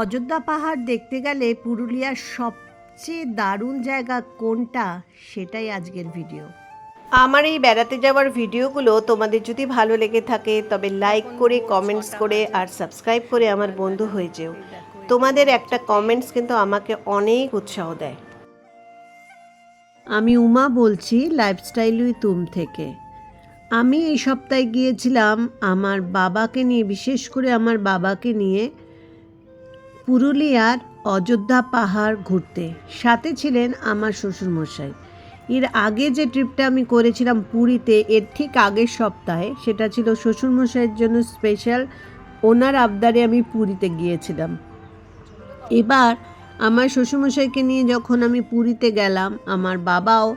অযোধ্যা পাহাড় দেখতে গেলে পুরুলিয়ার সবচেয়ে দারুণ জায়গা কোনটা? সেটাই আজকের ভিডিও। আমার এই বেড়াতে যাওয়ার ভিডিওগুলো তোমাদের যদি ভালো লেগে থাকে তবে লাইক করে কমেন্টস করে আর সাবস্ক্রাইব করে আমার বন্ধু হয়ে যেও। তোমাদের একটা কমেন্টস কিন্তু আমাকে অনেক উৎসাহ দেয়। আমি উমা বলছি লাইফস্টাইল উই তুম থেকে। আমি এই সপ্তাহে গিয়েছিলাম আমার বাবাকে নিয়ে বিশেষ করে আমার বাবাকে নিয়ে পুরুলিয়ার অযোধ্যা পাহাড় ঘুরতে। সাথে ছিলেন আমার শ্বশুরমশাই। এর আগে যে ট্রিপটা আমি করেছিলাম পুরীতে, এর ঠিক আগের সপ্তাহে, সেটা ছিল শ্বশুরমশাইয়ের জন্য স্পেশাল ওনার আবদারে আমি পুরীতে গিয়েছিলাম। এবার আমার শ্বশুরমশাইকে নিয়ে যখন আমি পুরীতে গেলাম, আমার বাবাও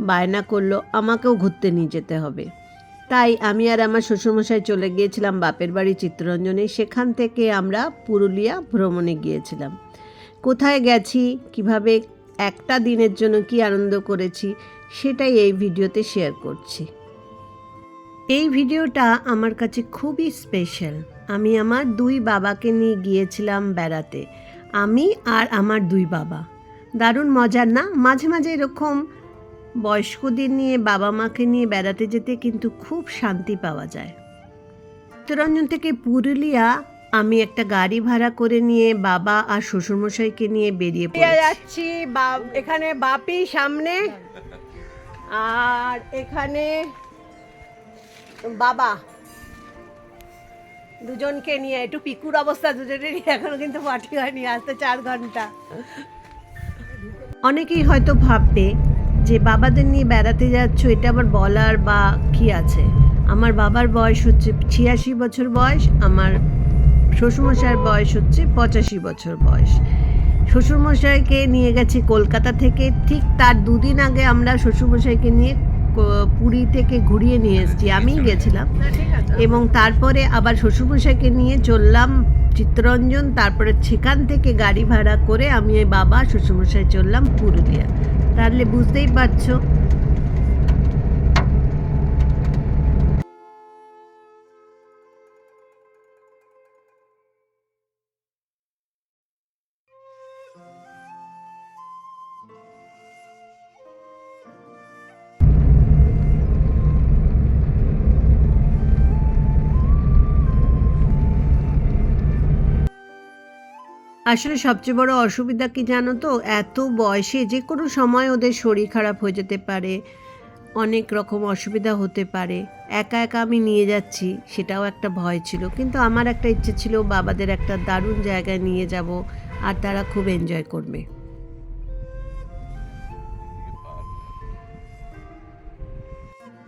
বায়না করল, আমাকেও ঘুরতে নিয়ে যেতে হবে। তাই আমি আর আমার শ্বশুরমশাই চলে গিয়েছিলাম বাপের বাড়ি চিত্তরঞ্জনে। সেখান থেকে আমরা পুরুলিয়া ভ্রমণে গিয়েছিলাম। কোথায় গেছি, কীভাবে একটা দিনের জন্য কি আনন্দ করেছি, সেটাই এই ভিডিওতে শেয়ার করছি। এই ভিডিওটা আমার কাছে খুবই স্পেশাল আমি আমার দুই বাবাকে নিয়ে গিয়েছিলাম বেড়াতে। আমি আর আমার দুই বাবা। দারুণ মজার না? মাঝে মাঝে এরকম বয়স্কদের নিয়ে বাবা মাকে নিয়ে বেড়াতে যেতে কিন্তু খুব শান্তি পাওয়া যায়। চিত্তরঞ্জন থেকে পুরুলিয়া আমি একটা গাড়ি ভাড়া করে নিয়ে বাবা আর শ্বশুরমশাইকে নিয়ে বেরিয়ে পড়ে যাচ্ছি এখানে বাপি সামনে আর এখানে বাবা। দুজনকে নিয়ে একটু পিকুর অবস্থা দুজনেরই এখনও কিন্তু পার্টি হয়নি আসতে চার ঘণ্টা। অনেকেই হয়তো ভাববে যে বাবাদের নিয়ে বেড়াতে যাচ্ছ এটা আবার বলার বা কি আছে? আমার বাবার বয়স হচ্ছে ছিয়াশি বছর বয়স আমার শ্বশুরমশাইয়ের বয়স হচ্ছে পঁচাশি বছর বয়স। শ্বশুরমশাইকে নিয়ে গেছি কলকাতা থেকে ঠিক তার দুদিন আগে আমরা শ্বশুরমশাইকে নিয়ে পুরী থেকে ঘুরিয়ে নিয়ে এসেছি আমিই গেছিলাম। এবং তারপরে আবার শ্বশুরমশাইকে নিয়ে চললাম চিত্তরঞ্জন, তারপরে সেখান থেকে গাড়ি ভাড়া করে আমি বাবা, শ্বশুরমশাই চললাম পুরুলিয়া। তাহলে বুঝতেই পারছ আসলে সবচেয়ে বড় অসুবিধা কি জানো তো? এত বয়সে যে কোনো সময় ওদের শরীর খারাপ হয়ে যেতে পারে, অনেক রকম অসুবিধা হতে পারে। একা একা আমি নিয়ে যাচ্ছি, সেটাও একটা ভয় ছিল। কিন্তু আমার একটা ইচ্ছে ছিল বাবাদের একটা দারুণ জায়গায় নিয়ে যাব, আর তারা খুব এনজয় করবে।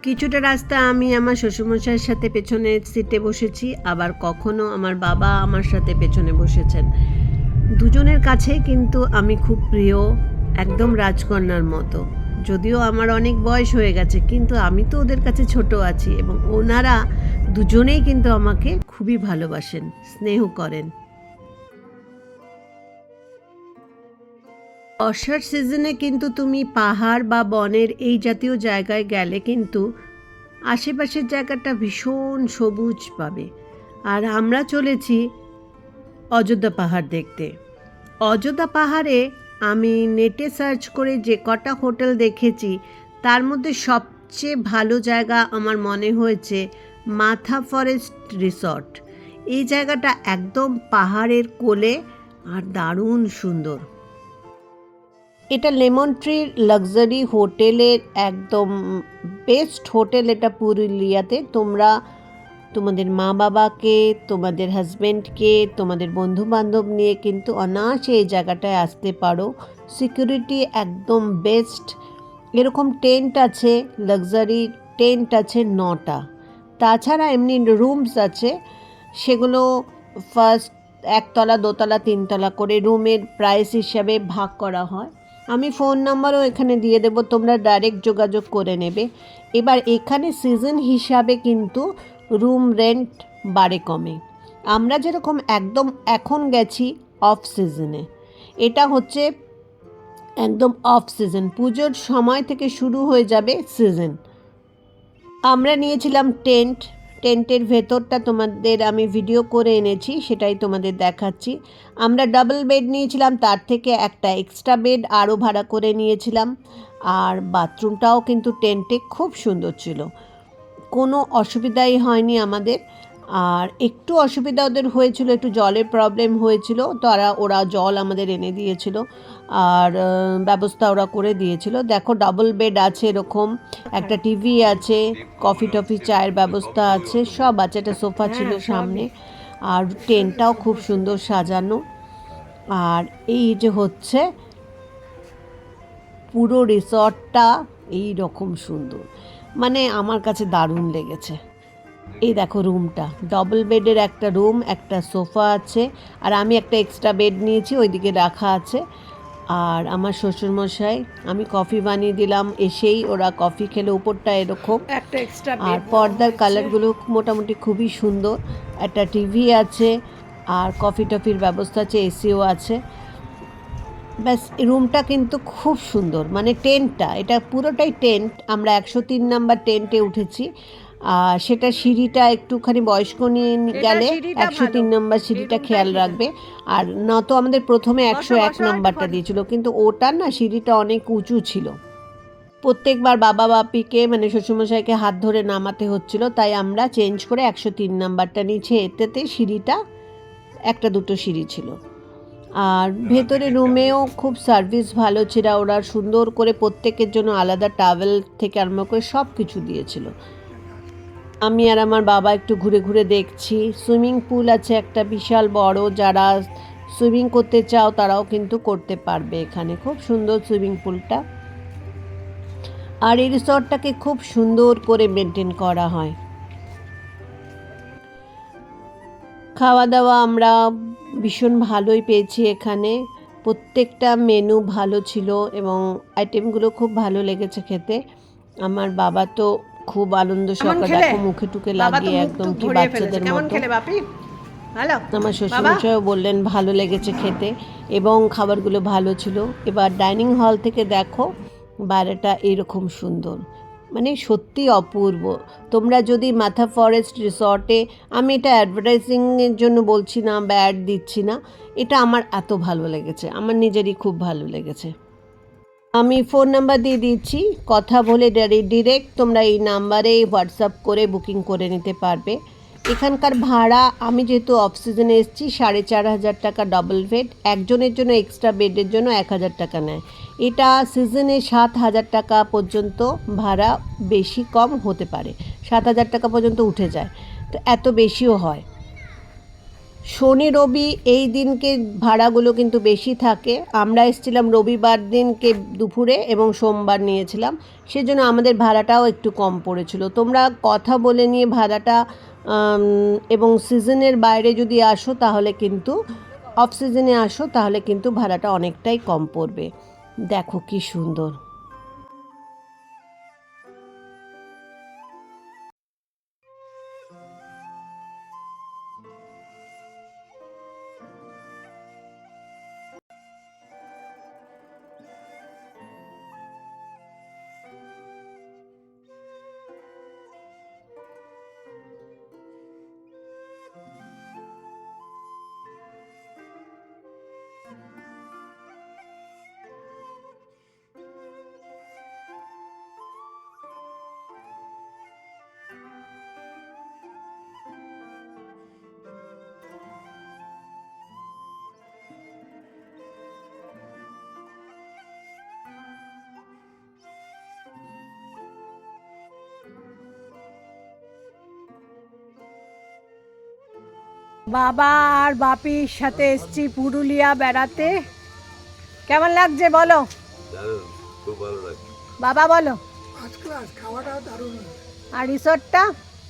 কিছুটা রাস্তা আমি আমার শ্বশুরমশাইয়ের সাথে পেছনের সিটে বসেছি, আবার কখনো আমার বাবা আমার সাথে পেছনে বসেছেন। দুজনের কাছেই কিন্তু আমি খুব প্রিয় একদম রাজকন্যার মতো। যদিও আমার অনেক বয়স হয়ে গেছে, কিন্তু আমি তো ওদের কাছে ছোট আছি এবং ওনারা দুজনেই কিন্তু আমাকে খুবই ভালোবাসেন, স্নেহ করেন। অষাঢ় সিজনে কিন্তু তুমি পাহাড় বা বনের এই জাতীয় জায়গায় গেলে কিন্তু আশেপাশের জায়গাটা ভীষণ সবুজ পাবে। আর আমরা চলেছি অযোধ্যা পাহাড় দেখতে। অযোধ্যা পাহাড়ে আমি নেটে সার্চ করে যে কটা হোটেল দেখেছি, তার মধ্যে সবচেয়ে ভালো জায়গা আমার মনে হয়েছে মাথা ফরেস্ট রিসর্ট এই জায়গাটা একদম পাহাড়ের কোলে আর দারুণ সুন্দর। এটা লেমন ট্রির লাক্সারি হোটেলের একদম বেস্ট হোটেল এটা পুরুলিয়াতে। তোমরা তোমাদের মা বাবাকে, তোমাদের হাজব্যান্ডকে তোমাদের বন্ধু বান্ধব নিয়ে কিন্তু অনায়াসে এই জায়গাটায় আসতে পারো। সিকিউরিটি একদম বেস্ট এরকম টেন্ট আছে লাক্সারি টেন্ট আছে নটা। তাছাড়া এমনি রুমস আছে, সেগুলো ফার্স্ট একতলা, দোতলা, তিনতলা করে রুমের প্রাইস হিসাবে ভাগ করা হয়। আমি ফোন নাম্বারও এখানে দিয়ে দেবো, তোমরা ডাইরেক্ট যোগাযোগ করে নেবে। এবার এখানে সিজন হিসাবে কিন্তু রুম রেন্ট বাড়ে কমে। আমরা যেরকম একদম এখন গেছি অফ সিজনে এটা হচ্ছে একদম অফ সিজন পুজোর সময় থেকে শুরু হয়ে যাবে সিজন আমরা নিয়েছিলাম টেন্ট, টেন্টের ভেতরটা তোমাদের আমি ভিডিও করে এনেছি, সেটাই তোমাদের দেখাচ্ছি। আমরা ডাবল বেড নিয়েছিলাম, তার থেকে একটা এক্সট্রা বেড আরও ভাড়া করে নিয়েছিলাম। আর বাথরুমটাও কিন্তু টেন্টে খুব সুন্দর ছিল। কোনো অসুবিধাই হয়নি আমাদের। আর একটু অসুবিধা ওদের হয়েছিল একটু জলের প্রবলেম হয়েছিল তারা ওরা জল আমাদের এনে দিয়েছিল। আর ব্যবস্থা ওরা করে দিয়েছিল। দেখো ডাবল বেড আছে এরকম একটা টিভি আছে কফি টফি চায়ের ব্যবস্থা আছে সব আছে একটা সোফা ছিল সামনে। আর টেন্টটাও খুব সুন্দর সাজানো। আর এই যে হচ্ছে পুরো রিসর্টটা এই রকম সুন্দর। মানে আমার কাছে দারুণ লেগেছে। এই দেখো রুমটা। ডবল বেডের একটা রুম একটা সোফা আছে আর আমি একটা এক্সট্রা বেড নিয়েছি ওইদিকে রাখা আছে। আর আমার শ্বশুরমশাই আমি কফি বানিয়ে দিলাম এসেই ওরা কফি খেলে উপরটা এরকম। একটা এক্সট্রা আর পর্দার কালারগুলো মোটামুটি খুবই সুন্দর। একটা টিভি আছে আর কফি টফির ব্যবস্থা আছে এসিও আছে। ব্যাস রুমটা কিন্তু খুব সুন্দর। মানে টেন্টটা এটা পুরোটাই টেন্ট। আমরা একশো তিন নাম্বার টেন্টে উঠেছি। আর সেটা সিঁড়িটা একটুখানি বয়স্ক নিয়ে গেলে একশো তিন নম্বর সিঁড়িটা খেয়াল রাখবে। আর না তো আমাদের প্রথমে একশো এক নম্বরটা দিয়েছিল কিন্তু ওটা না সিঁড়িটা অনেক উঁচু ছিল। প্রত্যেকবার বাবা বাপিকে মানে শ্বশুরমশাইকে হাত ধরে নামাতে হচ্ছিল তাই আমরা চেঞ্জ করে একশো তিন নাম্বারটা নিচে এতেতে সিঁড়িটা একটা দুটো সিঁড়ি ছিল। আর ভেতরে রুমেও খুব সার্ভিস ভালো ছিল। ওরা সুন্দর করে প্রত্যেকের জন্য আলাদা টাওয়েল থেকে আরম্ভ করে সব কিছু দিয়েছিল। আমি আর আমার বাবা একটু ঘুরে ঘুরে দেখছি। সুইমিং পুল আছে একটা বিশাল বড় যারা সুইমিং করতে চাও তারাও কিন্তু করতে পারবে এখানে। খুব সুন্দর সুইমিং পুলটা আর এই রিসর্টটাকে খুব সুন্দর করে মেনটেন করা হয়। খাওয়া দাওয়া আমরা ভীষণ ভালোই পেয়েছি এখানে। প্রত্যেকটা মেনু ভালো ছিল এবং আইটেমগুলো খুব ভালো লেগেছে খেতে। আমার বাবা তো খুব আনন্দ সহকারে দেখো মুখে টুকে লাগিয়ে একদম কি বাচ্চাদের মতো। আমার শ্বশুরমশাইও বললেন ভালো লেগেছে খেতে এবং খাবারগুলো ভালো ছিল। এবার ডাইনিং হল থেকে দেখো বাইরেটা এরকম সুন্দর। মানে সত্যি অপূর্ব। তোমরা যদি মাথা ফরেস্ট রিসর্টে আমি এটা অ্যাডভার্টাইজিংয়ের জন্য বলছি না বা অ্যাড দিচ্ছি না, এটা আমার এত ভালো লেগেছে, আমার নিজেরই খুব ভালো লেগেছে। আমি ফোন নাম্বার দিয়ে দিচ্ছি, কথা বলে ডিরেক্ট তোমরা এই নাম্বারে হোয়াটসঅ্যাপ করে বুকিং করে নিতে পারবে। এখানকার ভাড়া, আমি যেহেতু অফ সিজনে এসেছি, সাড়ে চার হাজার টাকা ডবল বেড একজনের জন্য এক্সট্রা বেডের জন্য এক হাজার টাকা নেয়। এটা সিজনে সাত হাজার টাকা পর্যন্ত ভাড়া বেশি কম হতে পারে। সাত হাজার টাকা পর্যন্ত উঠে যায়। তো এত বেশিও হয়। শনি, রবি এই দিনকে ভাড়াগুলো কিন্তু বেশি থাকে। আমরা এসেছিলাম রবিবার দিনকে দুপুরে এবং সোমবার নিয়েছিলাম। সেজন্য আমাদের ভাড়াটাও একটু কম পড়েছিল। তোমরা কথা বলে নিয়ে ভাড়াটা এবং সিজনের বাইরে যদি আসো তাহলে কিন্তু, অফ সিজনে আসো তাহলে কিন্তু ভাড়াটা অনেকটাই কম পড়বে। দেখো কি সুন্দর। বাবা আর বাপির সাথে এসছি পুরুলিয়া বেড়াতে। কেমন লাগছে বলো? খুব ভালো লাগছে। বাবা বলো। ফার্স্ট ক্লাস খাওয়াটাও দারুণ। আর রিসোর্টটা?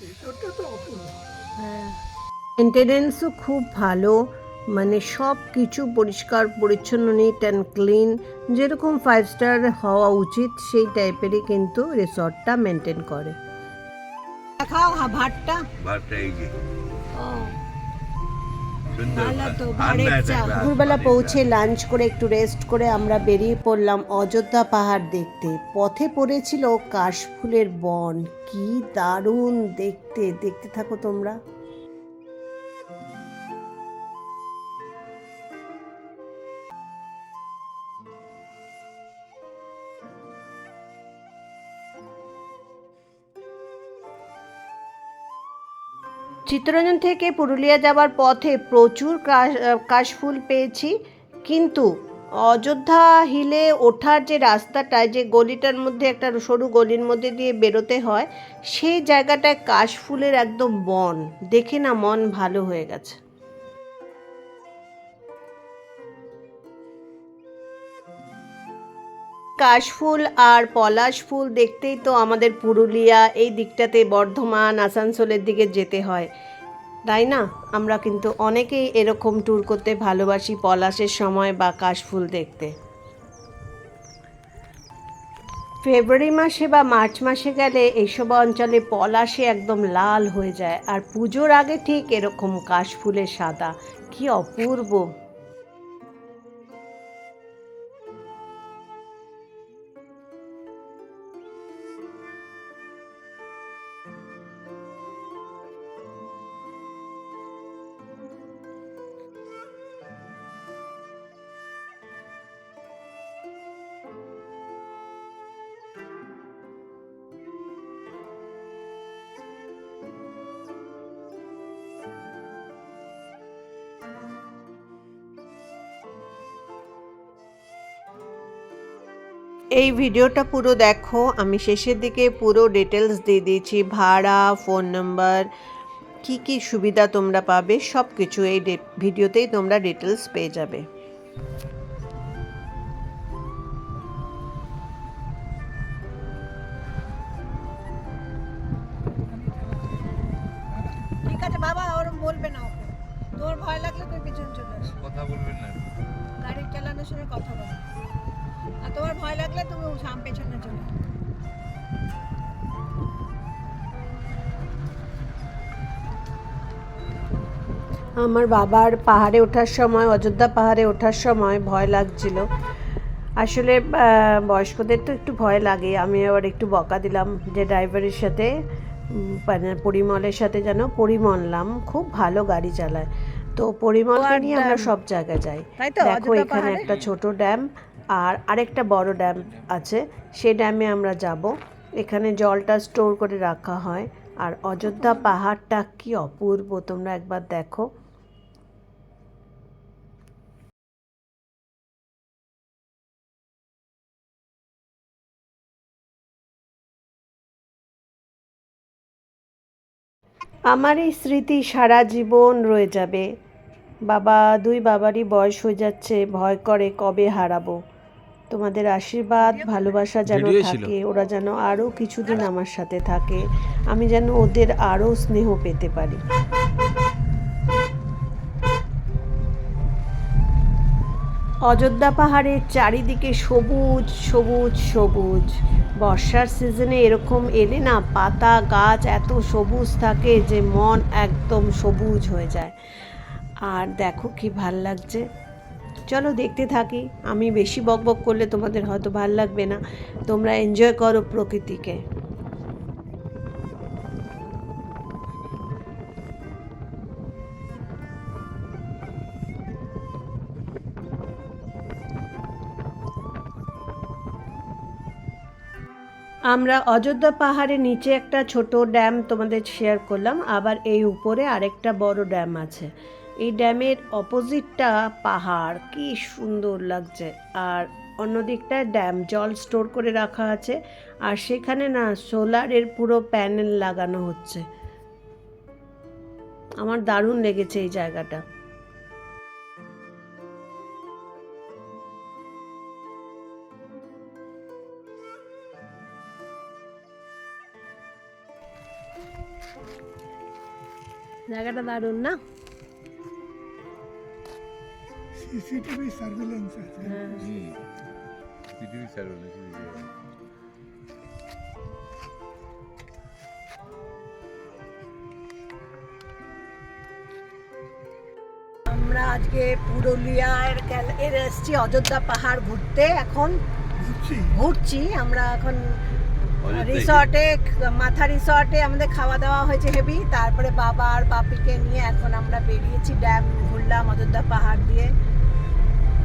রিসোর্টটা তো অপূর্ব। হ্যাঁ। মেনটেনেন্সও খুব ভালো মানে সব কিছু পরিষ্কার পরিচ্ছন্ন নিট অ্যান্ড ক্লিন যেরকম ফাইভ স্টার হওয়া উচিত সেই টাইপেরই কিন্তু রিসর্টটা মেনটেন করে। খাও হা ভাতটা। ভাতটা এই যে। দুপুরবেলা পানির পৌঁছে লাঞ্চ করে একটু রেস্ট করে আমরা বেরিয়ে পড়লাম অযোধ্যা পাহাড় দেখতে। পথে পড়েছিল কাশফুলের বন। কি দারুণ দেখতে। দেখতে থাকো তোমরা। চিত্তরঞ্জন থেকে পুরুলিয়া যাওয়ার পথে প্রচুর কাশ- কাশফুল পেয়েছি। কিন্তু অযোধ্যা হিলে ওঠার যে রাস্তাটায় যে গলিটার মধ্যে, একটা সরু গলির মধ্যে দিয়ে বেরোতে হয়, সেই জায়গাটায় কাশফুলের একদম বন। দেখে না মন ভালো হয়ে গেছে। কাশফুল আর পলাশ ফুল দেখতেই তো আমাদের পুরুলিয়া এই দিকটাতে বর্ধমান, আসানসোলের দিকে যেতে হয়। তাই না? আমরা কিন্তু অনেকেই এরকম ট্যুর করতে ভালোবাসি পলাশের সময় বা কাশফুল দেখতে। ফেব্রুয়ারি মাসে বা মার্চ মাসে গেলে এইসব অঞ্চলে পলাশে একদম লাল হয়ে যায়। আর পুজোর আগে ঠিক এরকম কাশফুলের সাদা। কি অপূর্ব! এই ভিডিওটা পুরো দেখো। আমি শেষের দিকে পুরো ডিটেলস দিয়ে দিয়েছি। ভাড়া ফোন নাম্বার কি কি সুবিধা তোমরা পাবে সব কিছু এই ভিডিওতেই তোমরা ডিটেলস পেয়ে যাবে। আমার বাবার পাহাড়ে ওঠার সময় অযোধ্যা পাহাড়ে ওঠার সময় ভয় লাগছিল। আসলে বয়স্কদের তো একটু ভয় লাগে। আমি আবার একটু বকা দিলাম যে ড্রাইভারের সাথে মানে পরিমলের সাথে যেন পরিমললাম খুব ভালো গাড়ি চালায়। তো পরিমলকে নিয়ে আমরা সব জায়গায় যাই। তাই তো দেখো এখানে একটা ছোট ড্যাম আর আরেকটা বড় ড্যাম আছে। সেই ড্যামে আমরা যাব। এখানে জলটা স্টোর করে রাখা হয়। আর অযোধ্যা পাহাড়টা কি অপূর্ব তোমরা একবার দেখো। আমার এই স্মৃতি সারা জীবন রয়ে যাবে। বাবা দুই বাবারই বয়স হয়ে যাচ্ছে ভয় করে কবে হারাবো? তোমাদের আশীর্বাদ ভালোবাসা যেন থাকে ওরা যেন আরও কিছুদিন আমার সাথে থাকে আমি যেন ওদের আরও স্নেহ পেতে পারি। অযোধ্যা পাহাড়ের চারিদিকে সবুজ সবুজ সবুজ। বর্ষার সিজনে এরকম এলে না পাতা, গাছ এত সবুজ থাকে যে মন একদম সবুজ হয়ে যায়। আর দেখো কি ভালো লাগছে। চলো দেখতে থাকি। আমি বেশি বকবক করলে তোমাদের হয়তো ভালো লাগবে না। তোমরা এনজয় করো প্রকৃতিকে। আমরা অযোধ্যা পাহাড়ের নিচে একটা ছোট ড্যাম তোমাদের শেয়ার করলাম, আবার এই উপরে আরেকটা বড় ড্যাম আছে। এই ড্যামের অপোজিটটা পাহাড়, কি সুন্দর লাগছে। আর অন্য দিকটায় ড্যাম, জল স্টোর করে রাখা আছে, আর সেখানে না সোলারের পুরো প্যানেল লাগানো হচ্ছে। আমার দারুণ লেগেছে এই জায়গাটা। জায়গাটা দারুণ না? সিসিটিভি সার্ভেলেন্স আছে। পৃথিবী ছাড়বে না আমরা আজকে পুরুলিয়ার এর এসছি অযোধ্যা পাহাড় ঘুরতে এখন ঘুরছি আমরা এখন রিসর্টে মাথা রিসর্টে আমাদের খাওয়া দাওয়া হয়েছে হেভি। তারপরে বাবা আর বাপিকে নিয়ে এখন আমরা বেরিয়েছি ড্যাম ঘুরলাম অযোধ্যা পাহাড় দিয়ে।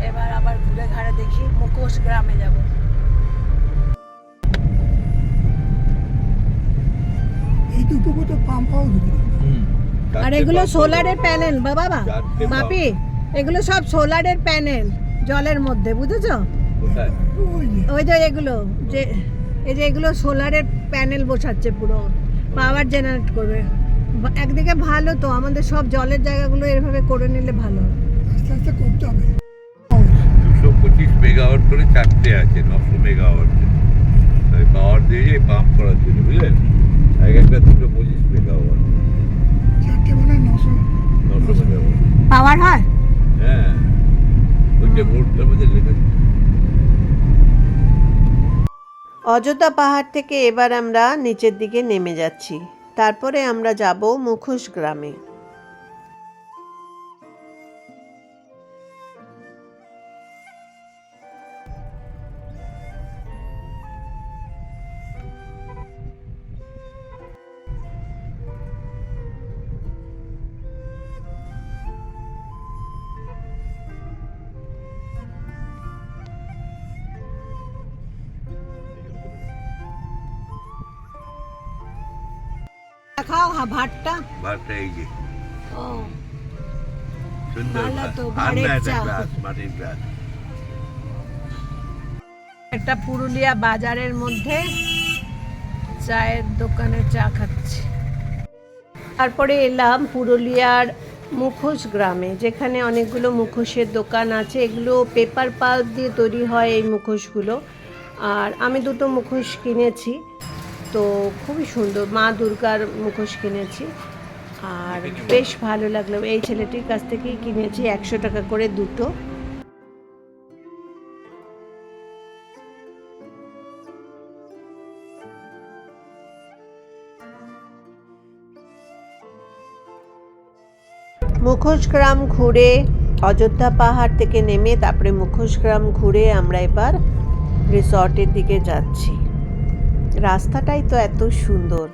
এবার আবার ঘুরে ঘাড়ে দেখি মুখোশ গ্রামে যাব। এই দুটো তো পাম্প আর এগুলো সোলারের প্যানেল বাবা বাপি এগুলো সব সোলারের প্যানেল জলের মধ্যে বুঝেছ? কোথায়? ওই যে। ওই যে এগুলো যে এই যে এগুলো সোলারের প্যানেল বসাচ্ছে পুরো পাওয়ার জেনারেট করবে। একদিকে ভালো তো আমাদের সব জলের জায়গাগুলো এভাবে করে নিলে ভালো। আস্তে আস্তে করতে হবে। দুশো পঁচিশ মেগাওয়াট করে চারটে আছে নশো মেগাওয়াট তাই পাওয়ার দিয়ে পাম্প করার জন্য বুঝলেন? এক একটা দুশো পঁচিশ মেগাওয়াট চারটে মানে নশো। নশো মেগাওয়াট পাওয়ার হয়? হ্যাঁ। ওই যে বোর্ডটার মধ্যে লেখা অযোধ্যা পাহাড় থেকে এবার আমরা নিচের দিকে নেমে যাচ্ছি। তারপরে আমরা যাব মুখোশ গ্রামে। ভাতটা? ভাতটা এই যে। ও। সুন্দর। গ্লাস মাটির গ্লাস। একটা পুরুলিয়া বাজারের মধ্যে চায়ের দোকানে চা খাচ্ছি। তারপরে এলাম পুরুলিয়ার মুখোশ গ্রামে যেখানে অনেকগুলো মুখোশের দোকান আছে। এগুলো পেপার পাল্প দিয়ে তৈরি হয় এই মুখোশগুলো। আর আমি দুটো মুখোশ কিনেছি। তো খুবই সুন্দর। মা দুর্গার মুখোশ কিনেছি। আর বেশ ভালো লাগল। এই ছেলেটির কাছ থেকেই কিনেছি একশো টাকা করে দুটো। মুখোশ গ্রাম ঘুরে অযোধ্যা পাহাড় থেকে নেমে, তারপরে মুখোশ গ্রাম ঘুরে আমরা এবার রিসর্টের দিকে যাচ্ছি। রাস্তাটাই তো এত সুন্দর।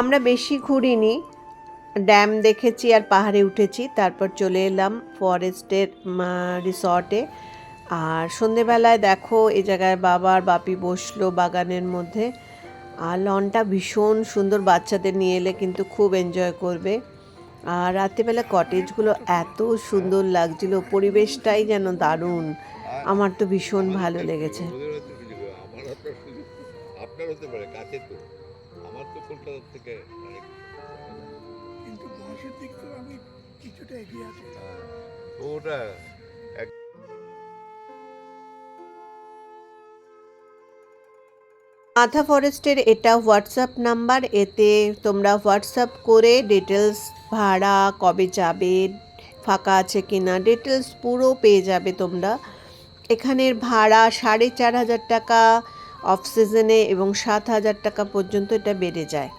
আমরা বেশি ঘুরিনি ড্যাম দেখেছি আর পাহাড়ে উঠেছি তারপর চলে এলাম ফরেস্টের রিসর্টে। আর সন্ধেবেলায় দেখো এই জায়গায় বাবার বাপি বসল বাগানের মধ্যে। আর লনটা ভীষণ সুন্দর বাচ্চাদের নিয়ে এলে কিন্তু খুব এনজয় করবে। আর রাত্রিবেলা কটেজগুলো এত সুন্দর লাগছিল পরিবেশটাই যেন দারুণ। আমার তো ভীষণ ভালো লেগেছে। ওদের হয়তো সুযোগ হবে, আমার হয়তো সুযোগ- আপনার হতে পারে কাছে তো। আমার তো কলকাতা থেকে কিন্তু বয়সের দিক থেকে আমি কিছুটা এগিয়ে আছি। ওটা মাথা ফরেস্টের এটা হোয়াটসঅ্যাপ নাম্বার এতে তোমরা হোয়াটসঅ্যাপ করে ডিটেলস ভাড়া কবে যাবে ফাঁকা আছে কিনা ডিটেলস পুরো পেয়ে যাবে তোমরা। এখানের ভাড়া সাড়ে চার হাজার টাকা অফ সিজনে এবং সাত হাজার টাকা পর্যন্ত এটা বেড়ে যায়।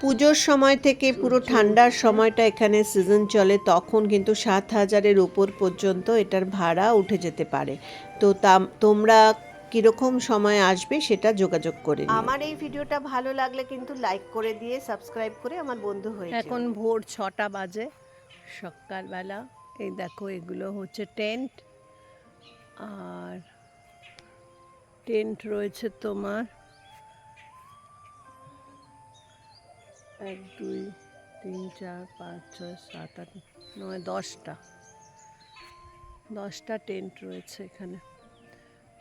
পুজোর সময় থেকে পুরো ঠান্ডার সময়টা এখানে সিজন চলে তখন কিন্তু সাত হাজারের উপর পর্যন্ত এটার ভাড়া উঠে যেতে পারে। তো তা তোমরা কীরকম সময় আসবে সেটা যোগাযোগ করে আমার এই ভিডিওটা ভালো লাগলে কিন্তু লাইক করে দিয়ে সাবস্ক্রাইব করে আমার বন্ধু হয়ে। এখন ভোর ছটা বাজে সকালবেলা। এই দেখো এগুলো হচ্ছে টেন্ট আর টেন্ট রয়েছে তোমার। এক, দুই, তিন, চার, পাঁচ, ছয়, সাত, আট, নয়, দশটা। দশটা টেন্ট রয়েছে এখানে।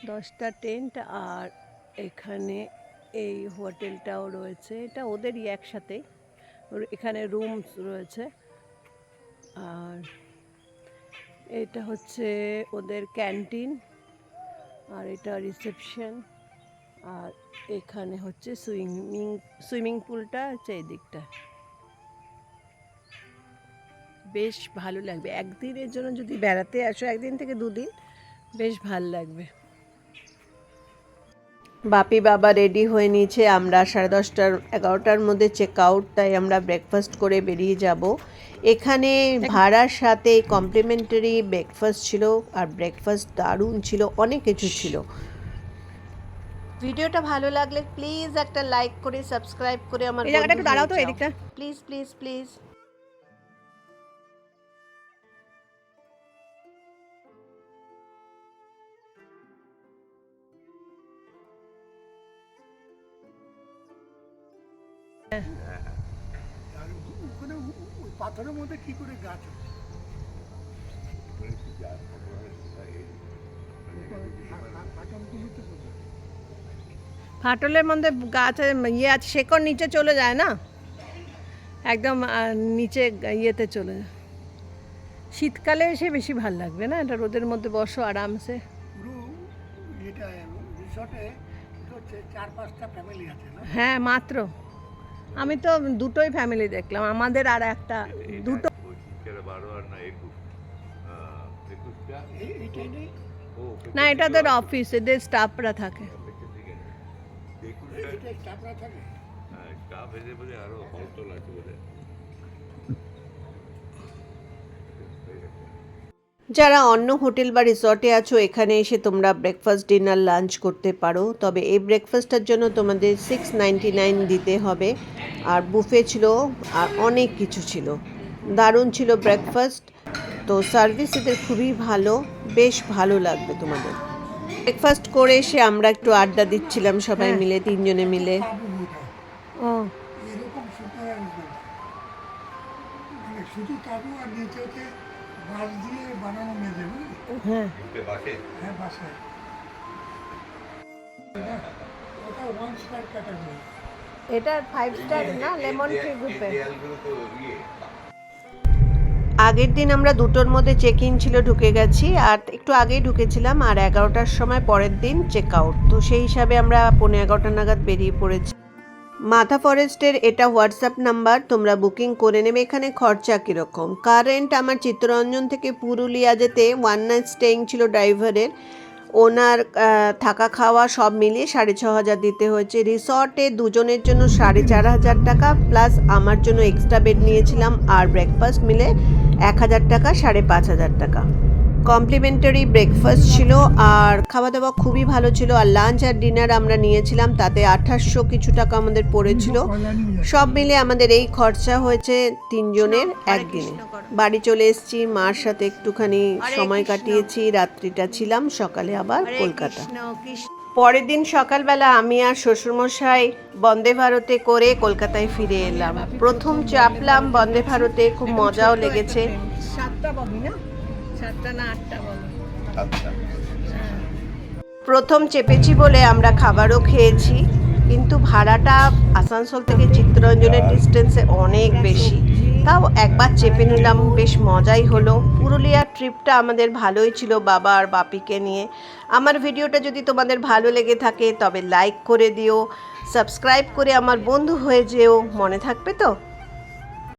দশটা টেন্ট আর এখানে এই হোটেলটাও রয়েছে। এটা ওদেরই একসাথে। ওর এখানে রুমস রয়েছে। আর এটা হচ্ছে ওদের ক্যান্টিন আর এটা রিসেপশন আর এখানে হচ্ছে সুইমিং সুইমিং পুলটা হচ্ছে এই দিকটা। বেশ ভালো লাগবে। একদিনের জন্য যদি বেড়াতে আসো, একদিন থেকে দুদিন, বেশ ভালো লাগবে। বাপি বাবা রেডি হয়ে নিয়েছে, আমরা সাড়ে দশটার, এগারোটার মধ্যে চেক আউট তাই আমরা ব্রেকফাস্ট করে বেরিয়ে যাব। এখানে ভাড়ার সাথে কমপ্লিমেন্টারি ব্রেকফাস্ট ছিল আর ব্রেকফাস্ট দারুণ ছিল অনেক কিছু ছিল। ভিডিওটা ভালো লাগলে প্লিজ একটা লাইক করে সাবস্ক্রাইব করে আমার এই জায়গাটা একটু দাঁড়াও তো এদিকটা। প্লিজ প্লিজ প্লিজ ওই পাথরের মধ্যে কি করে গাছ ফাটলের মধ্যে গাছে ইয়ে আছে শেকড় নিচে চলে যায় না? একদম নিচে ইয়েতে চলে যায়। শীতকালে এসে বেশি ভালো লাগবে না? এটা রোদের মধ্যে বসো আরামসে। হ্যাঁ মাত্র। আমি তো দুটোই ফ্যামিলি দেখলাম। আমাদের আর একটা দুটো না, এটা তোর অফিস এদের স্টাফরা থাকে। হ্যাঁ স্টাফ হলতল আছে যারা অন্য হোটেল বা রিসর্টে আছো এখানে এসে তোমরা ব্রেকফাস্ট ডিনার লাঞ্চ করতে পারো। তবে এই ব্রেকফাস্টটার জন্য তোমাদের সিক্স নাইনটি নাইন দিতে হবে। আর বুফে ছিল আর অনেক কিছু ছিল। দারুণ ছিল ব্রেকফাস্ট তো সার্ভিস এদের খুবই ভালো বেশ ভালো লাগবে তোমাদের। ব্রেকফাস্ট করে এসে আমরা একটু আড্ডা দিচ্ছিলাম সবাই মিলে তিনজনে মিলে। ও। মানে শুধু তাবু আর নিচে হচ্ছে বাঁশ দিয়ে বানানো মেঝে বুঝলি হ্যাঁ। বাসে হ্যাঁ বাসায়। ওটা ওয়ান স্টার ক্যাটাগরি এটা ফাইভ স্টার না লেমন ট্রি গ্রুপে ইয়ে। আগের দিন আমরা দুটোর মধ্যে চেক ইন ছিল ঢুকে গেছি আর একটু আগেই ঢুকেছিলাম আর এগারোটার সময় পরের দিন চেক আউট তো সেই হিসাবে আমরা পনেরো এগারোটা নাগাদ বেরিয়ে পড়েছি। মাথা ফরেস্টের এটা হোয়াটসঅ্যাপ নাম্বার, তোমরা বুকিং করে নেবে। এখানে খরচা কীরকম? কারেন্ট আমার চিত্তরঞ্জন থেকে পুরুলিয়া যেতে ওয়ান নাইট স্টেইং ছিল ড্রাইভারের। ওনার থাকা খাওয়া সব মিলিয়ে সাড়ে ছ হাজার দিতে হয়েছে। রিসর্টে দুজনের জন্য সাড়ে চার হাজার টাকা, প্লাস আমার জন্য এক্সট্রা বেড নিয়েছিলাম আর ব্রেকফাস্ট মিলে এক হাজার টাকা, সাড়ে পাঁচ হাজার টাকা। কমপ্লিমেন্টারি ব্রেকফাস্ট ছিল আর খাওয়া দাওয়া খুবই ভালো ছিল আর লাঞ্চ আর ডিনার আমরা নিয়েছিলাম তাতে আঠাশশো কিছু টাকা আমাদের পড়েছিল। সব মিলে আমাদের এই খরচা হয়েছে তিনজনের একদিনে। বাড়ি চলে এসেছি মার সাথে একটুখানি সময় কাটিয়েছি রাত্রিটা ছিলাম সকালে আবার কলকাতা। পরের দিন সকালবেলা আমি আর শ্বশুরমশাই বন্দে ভারতে করে কলকাতায় ফিরে এলাম। প্রথম চাপলাম বন্দে ভারতে খুব মজাও লেগেছে। সাতটা না? সাতটা না আটটা বগি আচ্ছা। প্রথম চেপেছি বলে আমরা খাবারও খেয়েছি কিন্তু ভাড়াটা আসানসোল থেকে চিত্তরঞ্জনের ডিস্টেন্সে অনেক বেশি। তাও একবার চেপে নিলাম বেশ মজাই হলো। পুরুলিয়ার ট্রিপটা আমাদের ভালোই ছিল বাবা আর বাপিকে নিয়ে। আমার ভিডিওটা যদি তোমাদের ভালো লেগে থাকে তবে লাইক করে দিও সাবস্ক্রাইব করে আমার বন্ধু হয়ে যেও। মনে থাকবে তো?